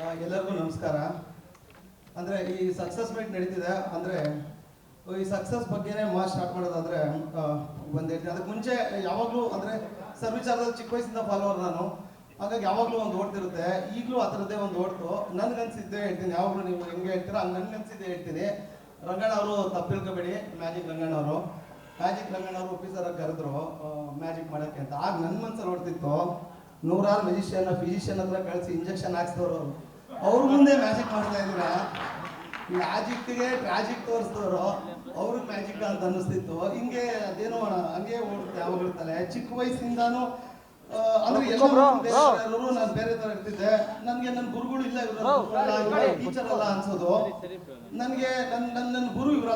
ಎಲ್ಲರಿಗೂ ನಮಸ್ಕಾರ. ಅಂದರೆ ಈ ಸಕ್ಸಸ್ ಮೀಟ್ ನಡೀತಿದೆ, ಅಂದರೆ ಈ ಸಕ್ಸಸ್ ಬಗ್ಗೆನೇ ಮಾತು ಸ್ಟಾರ್ಟ್ ಮಾಡೋದಾದ್ರೆ ಬಂದಿರ್ತೀನಿ ಒಂದ್ ಅದಕ್ಕೆ ಮುಂಚೆ ಯಾವಾಗಲೂ ಅಂದರೆ ಸರ್ ವಿಚಾರದಲ್ಲಿ ಚಿಕ್ಕ ವಯಸ್ಸಿಂದ ಫಾಲೋವರ್ ನಾನು. ಹಾಗಾಗಿ ಯಾವಾಗಲೂ ಒಂದು ಓಡ್ತಿರುತ್ತೆ ಈಗಲೂ ಆ ಥರದ್ದೇ ಒಂದು ಓಡ್ತು ನನ್ಗನ್ಸಿದ್ದೆ ಹೇಳ್ತೀನಿ. ಯಾವಾಗಲೂ ನೀವು ಹೆಂಗೆ ಹೇಳ್ತೀರಾ ಹಂಗೆ ನನ್ಗನ್ಸಿದ್ದೆ ಹೇಳ್ತೀನಿ. ರಂಗಣ್ಣ ಅವರು ತಪ್ಪಿಳ್ಕೋಬೇಡಿ ಮ್ಯಾಜಿಕ್ ರಂಗಣ್ಣ ಅವರು. ಮ್ಯಾಜಿಕ್ ರಂಗಣ್ಣ ಅವರು ಆಫೀಸರ್ ಕರೆದ್ರು ಮ್ಯಾಜಿಕ್ ಮಾಡೋಕ್ಕೆ ಅಂತ. ಆಗ ನನ್ನ ಮನ್ಸಲ್ಲಿ ಓಡ್ತಿತ್ತು. ನೂರಾರು ಮೆಜಿಷಿಯನ್ ಫಿಸಿಷಿಯನ್ ಹತ್ರ ಕಳಿಸಿ ಇಂಜೆಕ್ಷನ್ ಹಾಕ್ಸಿದವರು ಅವ್ರ. ಮುಂದೆ ಮ್ಯಾಜಿಕ್ ಮಾಡ್ತಾ ಇದ್ದೀರಾ? ಮ್ಯಾಜಿಕ್ಗೆ ಟ್ರಾಜಿಕ್ ತೋರಿಸಿದವರು ಅವ್ರಿಗೆ ಮ್ಯಾಜಿಕ್ ಅಂತ ಅನ್ನಿಸ್ತಿತ್ತು. ಹಿಂಗೆ ಅದೇನೋ ಹಂಗೆ ಓಡುತ್ತೆ ಯಾವಾಗಿರ್ತಾರೆ ಚಿಕ್ಕ ವಯಸ್ಸಿಂದಾನು ಅಂದ್ರೆ ಎಲ್ಲರೂ ನಾನು ಬೇರೆ ತರ ಇರ್ತಿದ್ದೆ. ನನಗೆ ನನ್ನ ಗುರುಗಳು ಇಲ್ಲ ಇವರು ಟೀಚರ್ ಅಲ್ಲ ಅನ್ಸೋದು. ನನಗೆ ನನ್ನ ನನ್ನ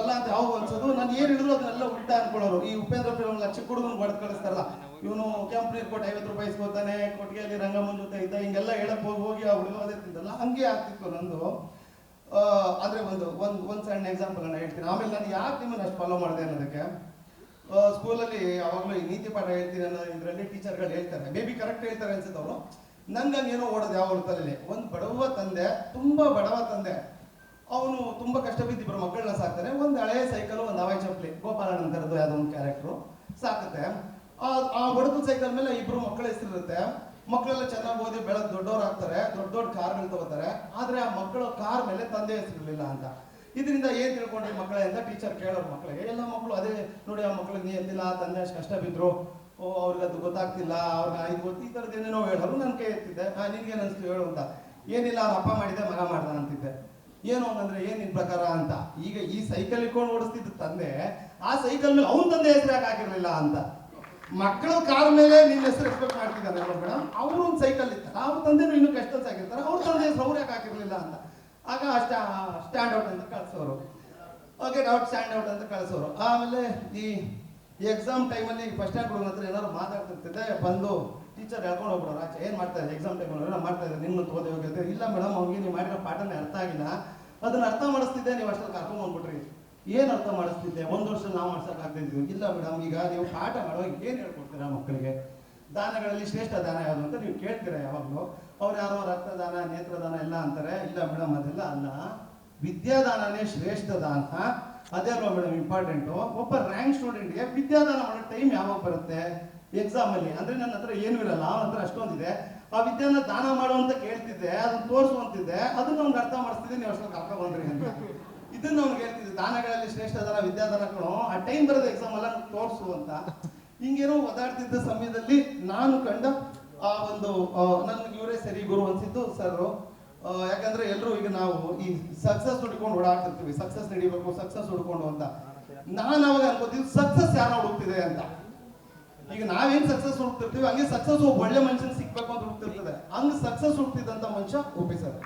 ಇವರಲ್ಲ ಅಂತ ಯಾವ ಅನ್ಸೋದು? ನಾನು ಏನು ಹೇಳಿದ್ರು ಅದನ್ನೆಲ್ಲ ಉಲ್ಟಾ ಅನ್ಕೊಳ್ಳೋರು. ಈ ಉಪೇಂದ್ರ ಫಿಲ್ಮ್ ಚಿಕ್ಕ ಹುಡುಗನ ಬಡ್ದು ಕಳಿಸ್ತಾರಲ್ಲ, ಇವನು ಕೆಂಪು ನೀರು ಕೊಟ್ಟು ಐವತ್ತು ರೂಪಾಯಿ ಕೊಟ್ಟಿಗೆ ಕೊಟ್ಟಿಗೆಯಲ್ಲಿ ರಂಗಮ್ಮನ ಜೊತೆ ಇದ್ದ, ಹಿಂಗೆಲ್ಲ ಹೇಳಕ್ ಹೋಗಿ ಹೋಗಿ ಆ ಹುಡುಗ ಅದೇ ತಿಂತಲ್ಲ ಹಂಗೆ ಆಗ್ತಿತ್ತು ನಂದು. ಆದರೆ ಒಂದು ಒಂದು ಒಂದು ಸಣ್ಣ ಎಕ್ಸಾಂಪಲ್ ನಾನು ಹೇಳ್ತೀನಿ. ಆಮೇಲೆ ನಾನು ಯಾಕೆ ನಿಮ್ಮನ್ನ ಅಷ್ಟು ಫಾಲೋ ಮಾಡಿದೆ ಅನ್ನೋದಕ್ಕೆ? ಸ್ಕೂಲಲ್ಲಿ ಯಾವಾಗಲೂ ಈ ನೀತಿ ಪಾಠ ಹೇಳ್ತೀನಿ ಅನ್ನೋ ಇದರಲ್ಲಿ ಟೀಚರ್ಗಳು ಹೇಳ್ತಾರೆ. ಮೇ ಕರೆಕ್ಟ್ ಹೇಳ್ತಾರೆ ಅನ್ಸುತ್ತೆ ಅವರು. ನಂಗೆ ಏನೋ ಓಡೋದು ಯಾವ ತಲೆಯಲ್ಲಿ ಒಂದು ಬಡವ ತಂದೆ, ತುಂಬಾ ಬಡವ ತಂದೆ. ಅವನು ತುಂಬಾ ಕಷ್ಟ ಬಿದ್ದು ಇಬ್ಬರು ಮಕ್ಕಳನ್ನ ಸಾಕ್ತಾನೆ ಒಂದು ಹಳೆಯ ಸೈಕಲ್ ಒಂದು ಹವಾಯಿ ಚಪ್ಪಲಿ. ಗೋಪಾಲಣ್ಣ ಅಂತರದ್ದು ಯಾವುದೋ ಒಂದು ಕ್ಯಾರೆಕ್ಟ್ರು ಸಾಕುತ್ತೆ. ಆ ಬಡದು ಸೈಕಲ್ ಮೇಲೆ ಇಬ್ರು ಮಕ್ಕಳ ಹೆಸರಿರುತ್ತೆ ಮಕ್ಕಳೆಲ್ಲ ಚೆನ್ನಾಗಿ ಓದಿ ಬೆಳೆದು ದೊಡ್ಡವರಾಗ್ತಾರೆ ದೊಡ್ಡ ದೊಡ್ಡ ಕಾರ್ಗಳು ತಗೋತಾರೆ. ಆದ್ರೆ ಆ ಮಕ್ಕಳ ಕಾರ್ ಮೇಲೆ ತಂದೆ ಹೆಸರಿರ್ಲಿಲ್ಲ ಅಂತ. ಇದರಿಂದ ಏನ್ ತಿಳ್ಕೊಂಡ್ರಿ ಮಕ್ಕಳೇ ಅಂತ ಟೀಚರ್ ಕೇಳೋರು ಮಕ್ಕಳಿಗೆ ಎಲ್ಲ ಮಕ್ಕಳು ಅದೇ ನೋಡಿ ಆ ಮಕ್ಕಳಿಗೆ ನೀ ಎದ್ದಿಲ್ಲ ತಂದೆ ಅಷ್ಟು ಕಷ್ಟ ಬಿದ್ರು ಓ, ಅವ್ರಿಗೆ ಅದು ಗೊತ್ತಾಗ್ತಿಲ್ಲ ಅವ್ರಿಗೆ ಇದು ಗೊತ್ತು ಈ ಥರದ್ದು ಏನೇನೋ ಹೇಳೋರು ನನ್ನ ಕೈ ಎತ್ತಿದ್ದೆ. ನಿನ್ಗೆ ನಿನ್ಗೇನು ಅನಿಸ್ತು ಹೇಳು ಅಂತ. ಏನಿಲ್ಲ, ಅವ್ರ ಅಪ್ಪ ಮಾಡಿದೆ ಮಗ ಮಾಡ್ದ ಅಂತಿದ್ದೆ ಏನು ಅಂದ್ರೆ ಏನ್ ನಿನ್ ಪ್ರಕಾರ ಅಂತ. ಈಗ ಈ ಸೈಕಲ್ ಇಟ್ಕೊಂಡು ಓಡಿಸ್ತಿದ್ದ ತಂದೆ, ಆ ಸೈಕಲ್ ಮೇಲೆ ಅವನ ತಂದೆ ಹೆಸರು ಯಾಕೆ ಹಾಕಿರ್ಲಿಲ್ಲ ಅಂತ. ಮಕ್ಕಳು ಕಾರ್ ಮೇಲೆ ನಿನ್ನ ಹೆಸರು ಎಕ್ಸ್ಪೆಕ್ಟ್ ಮಾಡ್ತಿದ್ದಾನೆ ಮೇಡಮ್ ಅವರು ಒಂದು ಸೈಕಲ್ ಇರ್ತಾರೆ ಅವ್ರ ತಂದೆ ಇನ್ನು ಕಷ್ಟ ಆಗಿರ್ತಾರೆ ಅವ್ರ ತಂದೆ ಹೆಸರು ಅವ್ರು ಯಾಕೆ ಹಾಕಿರ್ಲಿಲ್ಲ ಅಂತ. ಆಗ ಸ್ಟ್ಯಾಂಡ್ ಔಟ್ ಅಂತ ಕಳ್ಸೋರು. ಓಕೆ ಡೌಟ್ ಸ್ಟ್ಯಾಂಡ್ ಔಟ್ ಅಂತ ಕಳ್ಸೋರು. ಆಮೇಲೆ ಈ ಎಕ್ಸಾಮ್ ಟೈಮಲ್ಲಿ ಫಸ್ಟ್ ಸ್ಟ್ಯಾಂಡ್ ಹುಡುಗನ ಹತ್ರ ಏನಾದ್ರು ಮಾತಾಡ್ತಿರ್ತಿದ್ದೆ. ಬಂದು ಟೀಚರ್ ಹೇಳ್ಕೊಂಡು ಹೋಗ್ಬಿಡೋರು ಆಚೆ ಏನು ಮಾಡ್ತಾ ಇದ್ದಾರೆ ಎಕ್ಸಾಮ್ ಟೈಮಲ್ಲಿ ಮಾಡ್ತಾ ಇದ್ದಾರೆ ನಿಮ್ಮ ಓದಿ ಹೋಗಿರ್ತೀವಿ ಇಲ್ಲ ಮೇಡಮ್ ಅವ್ನಿಗೆ ನೀವು ಮಾಡಿರೋ ಪಾಠನ ಅರ್ಥ ಆಗಿಲ್ಲ. ಅದನ್ನ ಅರ್ಥ ಮಾಡಿಸ್ತಿದ್ದೆ, ನೀವು ಅಷ್ಟಲ್ಲಿ ಕರ್ಕೊಂಡು ಬಂದ್ಬಿಟ್ರಿ. ಏನು ಅರ್ಥ ಮಾಡಿಸ್ತಿದ್ದೆ? ಒಂದು ವರ್ಷ ನಾವು ಮಾಡ್ಸಕ್ ಆಗ್ತಿದ್ವಿ ಇಲ್ಲ ಮೇಡಮ್ ಈಗ ನೀವು ಪಾಠ ಮಾಡುವಾಗ ಏನು ಹೇಳ್ಕೊಡ್ತೀರಾ ಮಕ್ಕಳಿಗೆ? ದಾನಗಳಲ್ಲಿ ಶ್ರೇಷ್ಠ ದಾನ ಯಾವುದು ಅಂತ ನೀವು ಕೇಳ್ತೀರಾ ಯಾವಾಗಲೂ? ಅವ್ರು ಯಾರೋ ರಕ್ತದಾನ, ನೇತ್ರದಾನ ಎಲ್ಲ ಅಂತಾರೆ. ಇಲ್ಲ ಮೇಡಮ್ ಅದೆಲ್ಲ ಅಲ್ಲ. ವಿದ್ಯಾದಾನನೇ ಶ್ರೇಷ್ಠ ದಾನ. ಅದೇ ಅಲ್ವಾ ಮೇಡಮ್ ಇಂಪಾರ್ಟೆಂಟು ಒಬ್ಬ ರ್ಯಾಂಕ್ ಸ್ಟೂಡೆಂಟ್ಗೆ ವಿದ್ಯಾದಾನ ಮಾಡೋ ಟೈಮ್ ಯಾವಾಗ ಬರುತ್ತೆ? ಎಕ್ಸಾಮ್ ಅಲ್ಲಿ. ಅಂದ್ರೆ ನನ್ನ ಹತ್ರ ಏನೂ ಇರಲ್ಲ, ಅವನ ಹತ್ರ ಅಷ್ಟೊಂದಿದೆ. ಆ ವಿದ್ಯಾನ ದಾನ ಮಾಡು ಅಂತ ಕೇಳ್ತಿದ್ದೆ, ಅದನ್ನ ತೋರಿಸುವಂತಿದ್ದೆ ಅದನ್ನ ಅವ್ನಿಗೆ ಅರ್ಥ ಮಾಡಿಸ್ತಿದ್ದೆ ನೀವು ಅಷ್ಟೊಂದು ಕರ್ಕೊ ಬಂದ್ರಿ ಅಂತ. ಇದನ್ನ ಅವ್ನಿಗೆ ಹೇಳ್ತಿದ್ದೆ, ದಾನಗಳಲ್ಲಿ ಶ್ರೇಷ್ಠ ದಾನ ವಿದ್ಯಾದಾನಗಳು ಆ ಟೈಮ್ ಬರೋದು ಎಕ್ಸಾಮ್ ಅಲ್ಲ ತೋರಿಸು ಅಂತ. ಹಿಂಗೇನೋ ಓದಾಡ್ತಿದ್ದ ಸಮಯದಲ್ಲಿ ನಾನು ಕಂಡ ಆ ಒಂದು ನನ್ಗೆ ಇವರೇ ಸರಿ ಗುರು ಅನ್ಸಿದ್ದು ಸರ್ ಯಾಕಂದ್ರೆ ಎಲ್ಲರೂ ಈಗ ನಾವು ಈ ಸಕ್ಸಸ್ ಹುಡ್ಕೊಂಡು ಓಡಾಡ್ತಿರ್ತೀವಿ ಸಕ್ಸಸ್ ನಡಿಬೇಕು ಸಕ್ಸಸ್ ಹುಡ್ಕೊಂಡು ಅಂತ. ನಾನು ಅವಾಗ ಅನ್ಕೋತೀವಿ ಸಕ್ಸಸ್ ಯಾರೋ ಹುಡುಕ್ತಿದೆ ಅಂತ. ಈಗ ನಾವೇನ್ ಸಕ್ಸಸ್ ಹುಡುಕ್ತಿರ್ತೀವಿ, ಹಂಗೆ ಸಕ್ಸಸ್ ಒಬ್ಬ ಒಳ್ಳೆ ಮನುಷ್ಯನ್ ಸಿಗ್ಬೇಕು ಅಂತ ಹುಡುಕ್ತಿರ್ತದೆ. ಹಂಗ ಸಕ್ಸಸ್ ಹುಡುಕ್ತಿದ್ದಂತ ಮನುಷ್ಯ ಒಪ್ಪಿ ಸರ್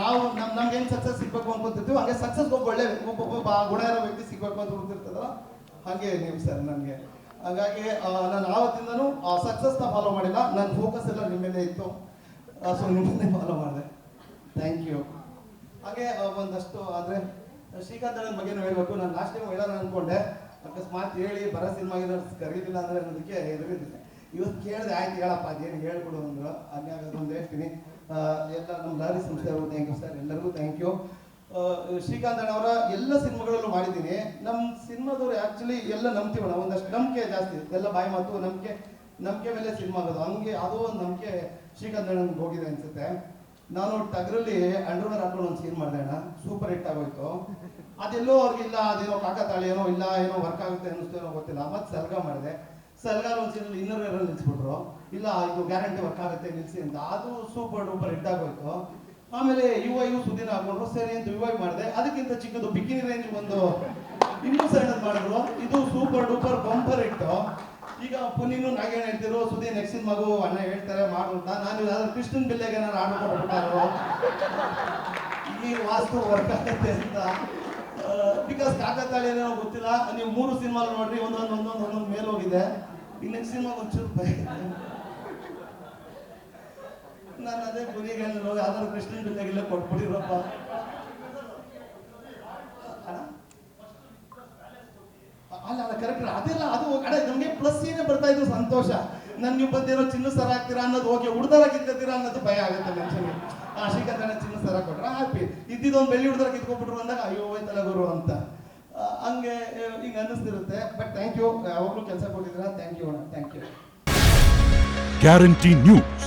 ನಾವು ನಮ್ ನಮ್ಗೆ ಏನ್ ಸಕ್ಸಸ್ ಸಿಗ್ಬೇಕು ಅನ್ಕೊಂತಿರ್ತೀವಿ, ಹಂಗೆ ಸಕ್ಸಸ್ ಒಬ್ಬ ಒಳ್ಳೆ, ಒಬ್ಬ ಗುಣ ಇರೋ ವ್ಯಕ್ತಿ ಸಿಗ್ಬೇಕು ಅಂತ ಹುಡುಕ್ತಿರ್ತದಲ್ಲ, ಹಂಗೆ ನೀವು ಸರ್ ನನಗೆ ಹಾಗಾಗಿ ನಾನು ಆವತ್ತಿಂದನೂ ಸಕ್ಸಸ್ನ ಫಾಲೋ ಮಾಡಿಲ್ಲ. ನನ್ನ ಫೋಕಸ್ ಎಲ್ಲ ನಿಮ್ಮ ಮೇಲೆ ಇತ್ತು. ಸೊ ನಿಮ್ಮನ್ನೇ ಫಾಲೋ ಮಾಡಿದೆ. ಥ್ಯಾಂಕ್ ಯು ಹಾಗೆ ಒಂದಷ್ಟು ಅಂದ್ರೆ ಶ್ರೀಕಾಂತ್ ಅಣ್ಣನ ಬಗ್ಗೆ ಹೇಳಬೇಕು. ನಾನು ಲಾಸ್ಟ್ ಟೈಮ್ ಹೇಳೋಣ ಅನ್ಕೊಂಡೆ. ಅಕಸ್ಮಾತ್ ಹೇಳಿ, ಬರೋ ಸಿನಿಮಾಗೆ ಕರೀಲಿಲ್ಲ ಅಂದ್ರೆ ಅನ್ನೋದಕ್ಕೆ ಎದುರಿದ್ದೆ ಇವತ್ತು ಕೇಳಿದೆ, ಆಯ್ತು, ಹೇಳಪ್ಪ, ಅದೇನು ಹೇಳ್ಕೊಡು ಅಂದ್ರೆ. ಹಾಗೆ ಅದೊಂದು ಹೇಳ್ತೀನಿ. ಎಲ್ಲ ನಮ್ಮ ಲಾರಿ ಸಂಸ್ಥೆಯವರು ಥ್ಯಾಂಕ್ ಯು ಸರ್ ಎಲ್ಲರಿಗೂ ಶ್ರೀಕಾಂತ್ ಅವರ ಎಲ್ಲ ಸಿನಿಮಾಗಳಲ್ಲೂ ಮಾಡಿದ್ದೀನಿ. ನಮ್ಮ ಸಿನಿಮಾದವ್ರು ಆಕ್ಚುಲಿ ಎಲ್ಲ ನಂಬ್ತೀವಣ್ಣ, ಒಂದಷ್ಟು ನಂಬಿಕೆ ಜಾಸ್ತಿ. ಎಲ್ಲ ಬಾಯಿ ಮಾತು, ನಂಬಿಕೆ ನಂಬಿಕೆ ಮೇಲೆ ಸಿನಿಮಾ ಆಗೋದು. ಹಂಗೆ ಅದು ಒಂದು ನಂಬಿಕೆ ಶ್ರೀಕಾಂತ್ ಅಣ್ಣನಿಗೆ ಹೋಗಿದೆ ಅನ್ಸುತ್ತೆ. ನಾನು ಟಗ್ರಲ್ಲಿ ಅಂಡರ್ವೇರ್ ಹಾಕೊಂಡು ಒಂದು ಸೀನ್ ಮಾಡಿದೆ ಅಣ್ಣ. ಸೂಪರ್ ಹಿಟ್ ಆಗೋಯ್ತು. ಅದೆಲ್ಲೋ ಅವ್ರಿಗಿಲ್ಲ, ಅದೇನೋ ಕಾಕತಾಳಿ ಏನೋ ಇಲ್ಲ, ಏನೋ ವರ್ಕ್ ಆಗುತ್ತೆ ಅನ್ನಿಸ್ತು ಏನೋ ಗೊತ್ತಿಲ್ಲ. ಮತ್ತೆ ಸಲ್ಗ ಮಾಡಿದೆ. ಸಲ್ಗಾರ್ ಒಂದು ಸೀನಲ್ಲಿ ಇನ್ನರ್ ವೇರಲ್ಲಿ ನಿಲ್ಸ್ಬಿಟ್ರು. ಇಲ್ಲ, ಇದು ಗ್ಯಾರಂಟಿ ವರ್ಕ್ ಆಗುತ್ತೆ, ನಿಲ್ಸಿ ಅಂತ. ಅದು ಸೂಪರ್ ಡೂಪರ್ ಹಿಟ್ ಆಗೋಯ್ತು. ಆಮೇಲೆ ಯು ಐ ಸುದೀನ ಹಾಕೊಂಡ್ರು ಸರಿ ಅಂತ ಯು ಐ ಮಾಡಿದೆ. ಅದಕ್ಕಿಂತ ಚಿಕ್ಕದು ಬಿಕಿನಿ ರೇಂಜ್ ಒಂದು ಇನ್ನೂ ಸೈಡ್ ಮಾಡಿದ್ರು. ಇದು ಸೂಪರ್ ಡೂಪರ್ ಬಂಪರ್ ಇಟ್ಟು ಈಗ ಪುನೀನು ನಾಗೇಣ ಹೇಳ್ತಿರು ಸುದ್ದಿ ನೆಕ್ಸ್ಟ್ ಮಗು ಅಣ್ಣ ಹೇಳ್ತಾರೆ, ಮಾಡು ಅಂತ. ನಾನು ಯಾವ್ದಾದ್ರು ಕೃಷ್ಣನ್ ಬಿಲ್ಲೆಗೆ ನಾನು ಆರ್ಡರ್ ಕೊಟ್ಬಿಟ್ಟಾರು ಈ ವಾಸ್ತು ವರ್ಕ್ ಆಗುತ್ತೆ ಅಂತ. ಬಿಕಾಸ್ ಕಾಕತಾಳಿ ಏನೋ ಗೊತ್ತಿಲ್ಲ. ನೀವು ಮೂರು ಸಿನಿಮಾ ನೋಡ್ರಿ, ಒಂದೊಂದು ಒಂದೊಂದು ಒಂದೊಂದು ಮೇಲೆ ಹೋಗಿದೆ. ಈ ನೆಕ್ಸ್ಟ್ ಸಿನಿಮಾ ಒಂಚೂರು ನಾನು ಅದೇ ಗುರಿಗೆ ಯಾವ್ದಾದ್ರು ಕೃಷ್ಣನ್ ಜೊತೆಗೆಲ್ಲ ಕೊಟ್ಬಿಟ್ಟಿರಪ್ಪ ಅಲ್ಲ ಅಲ್ಲ ಕರೆಕ್ಟ್ ಅದೆಲ್ಲ, ಅದು ಅಡ ನಮಗೆ ಪ್ಲಸ್ ಏನೇ ಬರ್ತಾ ಇದ್ದು ಸಂತೋಷ. ನನ್ ನೀವು ಬಂದಿರೋ ಚಿನ್ನ ಸರ ಹಾಕ್ತೀರಾ ಅನ್ನೋದು ಓಕೆ ಹುಡ್ದಾರ ಕಿತ್ಕೊತೀರಾ ಅನ್ನೋದು ಭಯ ಆಗುತ್ತೆ ಮನುಷ್ಯನಿಗೆ. ಆ ಶ್ರೀಕಾಂತ್ ಅಣ್ಣ ಚಿನ್ನ ಸರ ಕೊಟ್ರ ಹ್ಯಾಪಿ ಇದ್ದಿದ್ದೊಂದು ಬೆಳ್ಳಿ ಹುಡ್ದಾರ ಕಿತ್ಕೊಬಿಟ್ರು ಅಂದಾಗ, ಅಯ್ಯೋ ತಲೆ ಗುರು ಅಂತ. ಹಂಗೆ ಈಗ ಹಿಂಗೆ ಅನ್ನಿಸ್ತಿರುತ್ತೆ. ಬಟ್ ಥ್ಯಾಂಕ್ ಯು ಯಾವಾಗಲೂ ಕೆಲಸ ಕೊಟ್ಟಿದ್ದೀರಾ? ಥ್ಯಾಂಕ್ ಯು ಅಣ್ಣ. Thank you guarantee news